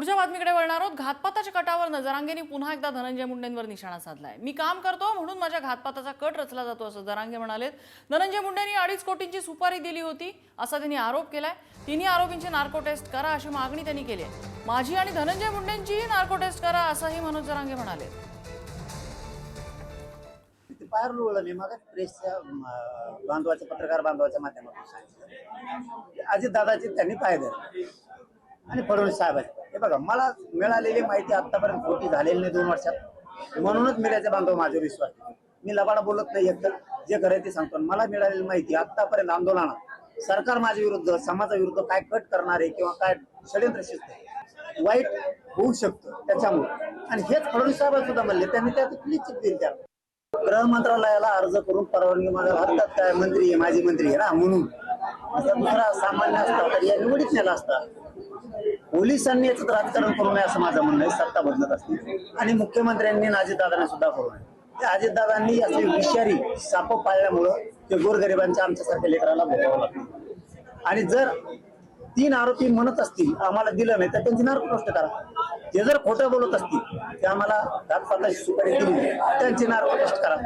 पुढच्या बातमीकडे वळणार आहोत. घातपाताच्या कटावर नजरांगेने पुन्हा एकदा धनंजय मुंडेंवर निशाणा साधलाय. मी काम करतो म्हणून माझ्या घातपाताचा कट रचला जातो असं जरांगे म्हणाले धनंजय मुंडेंनी अडीच कोटींची सुपारी दिली होती असा त्यांनी आरोप केलाय. तिन्ही आरोपींची नार्को टेस्ट करा अशी मागणी त्यांनी केली आहे. माझी आणि धनंजय मुंडेंचीही नार्को टेस्ट करा असंही मनोज जरांगे म्हणाले ते लोळलं मी मग प्रेसच्या बांधवाच्या पत्रकार बांधवाच्या माध्यमातून सांगितलं. अजित दादाचे त्यांनी फायदे आणि फडणवीस साहेबांचे बघा मला मिळालेली माहिती आतापर्यंत खोटी झालेली नाही दोन वर्षात. म्हणूनच मी त्याचे बांधव माझ्यावर विश्वास मी लबाडा बोलत नाही एकतर जे खरं ते सांगतो. मला मिळालेली माहिती आतापर्यंत आंदोलनात. सरकार माझ्या विरुद्ध समाजाविरुद्ध काय कट करणार आहे किंवा काय षडयंत्र शिस्त वाईट होऊ शकतं त्याच्यामुळे. आणि हेच फडणवीस साहेब सुद्धा म्हणले त्यांनी त्यात क्लीन दिली त्या गृह मंत्रालयाला अर्ज करून परवानगी माझ्या भारतात काय मंत्री आहे माजी मंत्री आहे ना म्हणून. असा दुसरा सामान्य असता तर या निवडीत नेला असता. पोलिसांनी याचं राजकारण करू नये असं माझं म्हणणं आहे. सत्ता बदलत असते. आणि मुख्यमंत्र्यांनी अजितदादांना सुद्धा करू नये. अजितदादांनी असे विषारी साप पाळल्यामुळं ते गोरगरिबांच्या आमच्यासारख्या लेकराला भोगावं लागतं. आणि जर तीन आरोपी म्हणत असतील आम्हाला दिलं नाही तर त्यांची नार्कोटेस्ट करा. ते जर खोटं बोलत असतील ते आम्हाला घातपाताची सुपारी दिली त्यांची नारकृष्ट करा.